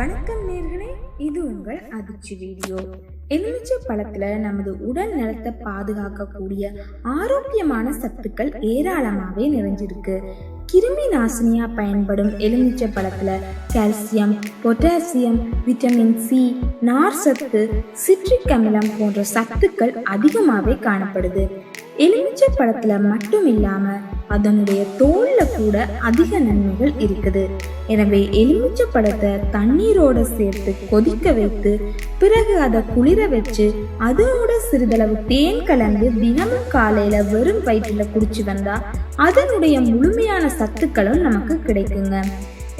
வணக்கம் நிறைய இது உங்கள் அதிர்ச்சி வீடியோ. எலுமிச்சை பழத்துல நமது உடல் நலத்தை பாதுகாக்கக்கூடிய ஆரோக்கியமான சத்துக்கள் ஏராளமாகவே நிறைஞ்சிருக்கு. கிருமி நாசினியா பயன்படும் எலுமிச்சை பழத்துல கால்சியம் பொட்டாசியம் விட்டமின் சி நார் சத்து சிட்ரிக் அமிலம் போன்ற சத்துக்கள் அதிகமாகவே காணப்படுது. எலுமிச்சை பழத்துல மட்டும் இல்லாம அதனுடைய தோல்ல கூட அதிக நன்மைகள் இருக்குது. எனவே எலுமிச்சை பழத்தை தண்ணீரோட சேர்த்து கொதிக்க வைத்து பிறகு அதை குளிர வச்சு அதோட சிறிதளவு தேன் கலந்து தினமும் காலையில வெறும் வயிற்றுல குடிச்சு வந்தா அதனுடைய முழுமையான சத்துக்களும் நமக்கு கிடைக்குங்க.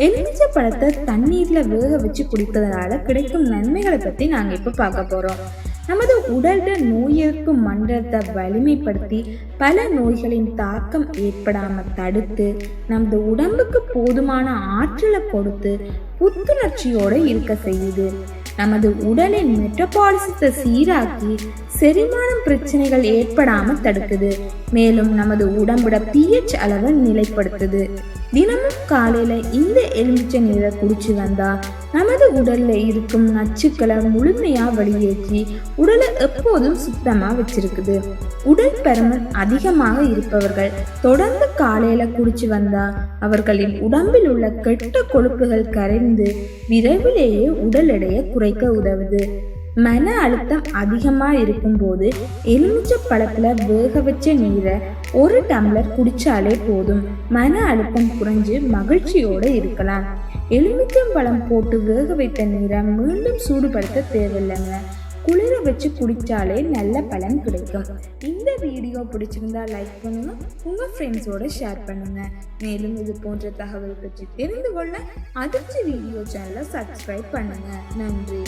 எலுமிச்சை பழத்தை தண்ணீர்ல வேக வச்சு குடிப்பதனால கிடைக்கும் நன்மைகளை பத்தி நாங்க இப்ப பார்க்க போறோம். நமது உடல்கள் நோய் எதிர்ப்பு மண்டலத்தை வலிமைப்படுத்தி பல நோய்களின் தாக்கம் ஏற்படாம தடுத்து நமது உடம்புக்கு போதுமான ஆற்றலை கொடுத்து புத்துணர்ச்சியோட இருக்க செய்யுது. நமது உடலின் மெட்டபாலிசத்தை சீராக்கி செரிமானம் பிரச்சனைகள் ஏற்படாம தடுக்குது. மேலும் நமது உடம்போட பிஹெச் அளவை நிலைப்படுத்துது. தினமும் காலையில இந்த எலுமிச்சை நீரை குடிச்சு வந்தா நமது உடல்ல இருக்கும் நச்சுக்களை முழுமையா வெளியேற்றி உடலை எப்போதும் சுத்தமா வச்சிருக்குது. உடல் பருமன் அதிகமாக இருப்பவர்கள் தொடர்ந்து காலையில குடிச்சு வந்தா அவர்களின் உடம்பில் உள்ள கெட்ட கொழுப்புகள் கரைந்து விரைவிலேயே உடல் எடையை குறைக்க உதவுது. மன அழுத்தம் அதிகமா இருக்கும்போது எலுமிச்சை பழத்தில் வேக வச்ச நீரை ஒரு டம்ளர் குடிச்சாலே போதும். மன அழுத்தம் குறைஞ்சு மகிழ்ச்சியோட இருக்கலாம். எலுமிச்சம் பழம் போட்டு வேக வைத்த நீரை மீண்டும் சூடுபடுத்த தேவையில்லைங்க. குளிர வச்சு குடிச்சாலே நல்ல பலன் கிடைக்கும். இந்த வீடியோ பிடிச்சிருந்தா லைக் பண்ணுங்க. உங்க ஃப்ரெண்ட்ஸோட ஷேர் பண்ணுங்க. மேலும் இது போன்ற தகவல் பற்றி தெரிந்து கொள்ள அதிர்ச்சி வீடியோ சேனலை சப்ஸ்கிரைப் பண்ணுங்க. நன்றி.